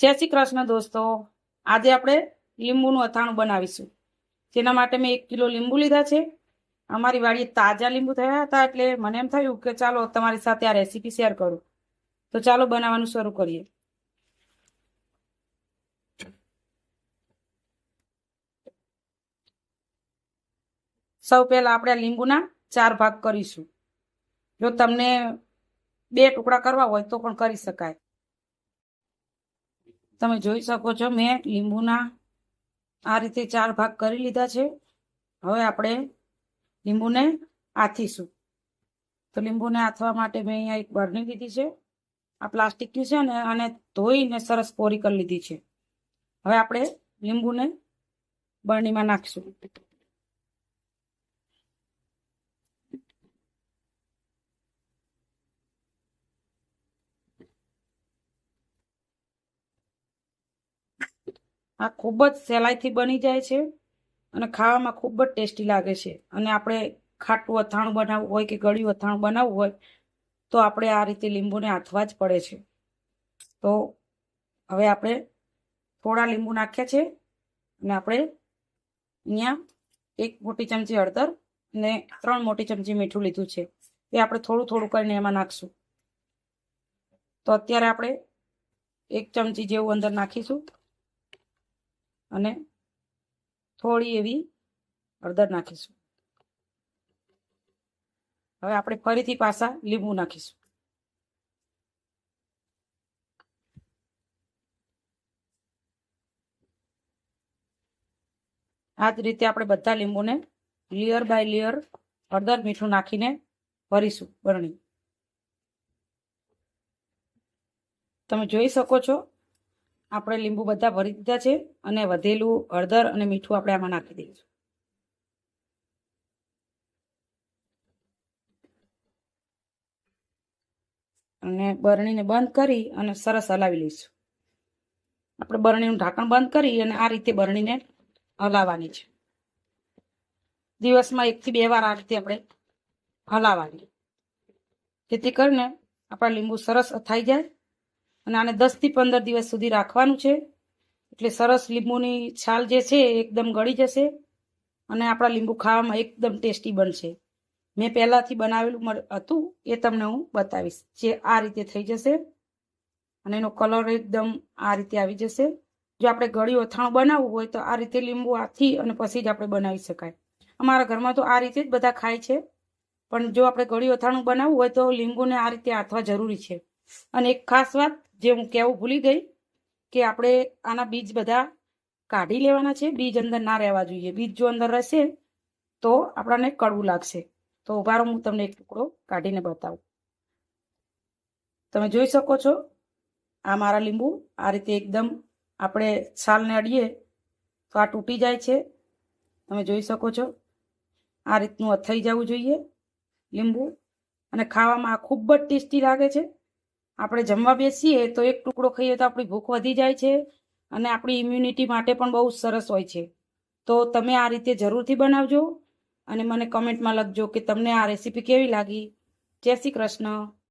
જય શ્રી કૃષ્ણ દોસ્તો. આજે આપણે લીંબુનું અથાણું બનાવીશું. જેના માટે મેં એક કિલો લીંબુ લીધા છે. અમારી વાડીએ તાજા લીંબુ થયા હતા એટલે મને એમ થયું કે ચાલો તમારી સાથે આ રેસીપી શેર કરું. તો ચાલો બનાવવાનું શરૂ કરીએ. સૌ પહેલાં આપણે લીંબુના ચાર ભાગ કરીશું. જો તમને બે ટુકડા કરવા હોય તો પણ કરી શકાય. તમે જોઈ શકો છો, મેં લીંબુના આ રીતે ચાર ભાગ કરી લીધા છે. હવે આપણે લીંબુને આથીશું. તો લીંબુને આથવા માટે મેં અહીંયા એક બરણી લીધી છે. આ પ્લાસ્ટિકની છે ને, અને ધોઈને સરસ કોરી કરી લીધી છે. હવે આપણે લીંબુને બરણીમાં નાખીશું. આ ખૂબ જ સહેલાઈથી બની જાય છે અને ખાવામાં ખૂબ જ ટેસ્ટી લાગે છે. અને આપણે ખાટું અથાણું બનાવવું હોય કે ગળ્યું અથાણું બનાવવું હોય, તો આપણે આ રીતે લીંબુને આથવા જ પડે છે. તો હવે આપણે થોડા લીંબુ નાખ્યા છે અને આપણે અહીંયા એક મોટી ચમચી હળદર અને ત્રણ મોટી ચમચી મીઠું લીધું છે. એ આપણે થોડું થોડું કરીને એમાં નાખશું. તો અત્યારે આપણે એક ચમચી જેવું અંદર નાખીશું. અને થોડી એવી હળદર નાખીશું. હવે આપણે ફરીથી પાછા લીંબુ નાખીશું. આ જ રીતે આપણે બધા લીંબુને લેયર બાય લેયર હળદર મીઠું નાખીને ભરીશું બરણી. તમે જોઈ શકો છો આપણે લીંબુ બધા ભરી દીધા છે અને વધેલું હળદર અને મીઠું આપણે આમાં નાખી દઈશું. અને બરણીને બંધ કરી અને સરસ હલાવી લઈશું. આપણે બરણીનું ઢાંકણ બંધ કરી અને આ રીતે બરણીને હલાવવાની છે. દિવસમાં એકથી બે વાર આ રીતે આપણે હલાવવાની. જેથી કરીને આપણા લીંબુ સરસ અથાઈ જાય અને આને દસથી પંદર દિવસ સુધી રાખવાનું છે. એટલે સરસ લીંબુની છાલ જે છે એકદમ ગળી જશે અને આપણા લીંબુ ખાવામાં એકદમ ટેસ્ટી બનશે. મેં પહેલાંથી બનાવેલું હતું એ તમને હું બતાવીશ જે આ રીતે થઈ જશે અને એનો કલર એકદમ આ રીતે આવી જશે. જો આપણે ગળ્યું અથાણું બનાવવું હોય તો આ રીતે લીંબુ આથી અને પછી જ આપણે બનાવી શકાય. અમારા ઘરમાં તો આ રીતે જ બધા ખાય છે. પણ જો આપણે ગળ્યું અથાણું બનાવવું હોય તો લીંબુને આ રીતે આથવા જરૂરી છે. અને એક ખાસ વાત જે હું કહેવું ભૂલી ગઈ કે આપણે આના બીજ બધા કાઢી લેવાના છે. બીજ અંદર ના રહેવા જોઈએ. બીજ જો અંદર રહેશે તો આપણાને કડવું લાગશે. તો ઉભારો હું તમને એક ટુકડો કાઢીને બતાવું. તમે જોઈ શકો છો, આ મારા લીંબુ આ રીતે એકદમ આપણે છાલને અડીએ તો આ તૂટી જાય છે. તમે જોઈ શકો છો, આ રીતનું અથાઈ જવું જોઈએ લીંબુ. અને ખાવામાં આ ખૂબ જ ટેસ્ટી લાગે છે. આપણે જમવા બેસીએ તો એક ટુકડો ખાઈએ તો આપણી ભૂખ વધી જાય છે અને આપણી ઇમ્યુનિટી માટે પણ બહુ સરસ હોય છે. તો તમે આ રીતે જરૂરથી બનાવજો અને મને કમેન્ટમાં લખજો કે તમને આ રેસીપી કેવી લાગી. જય શ્રી કૃષ્ણ.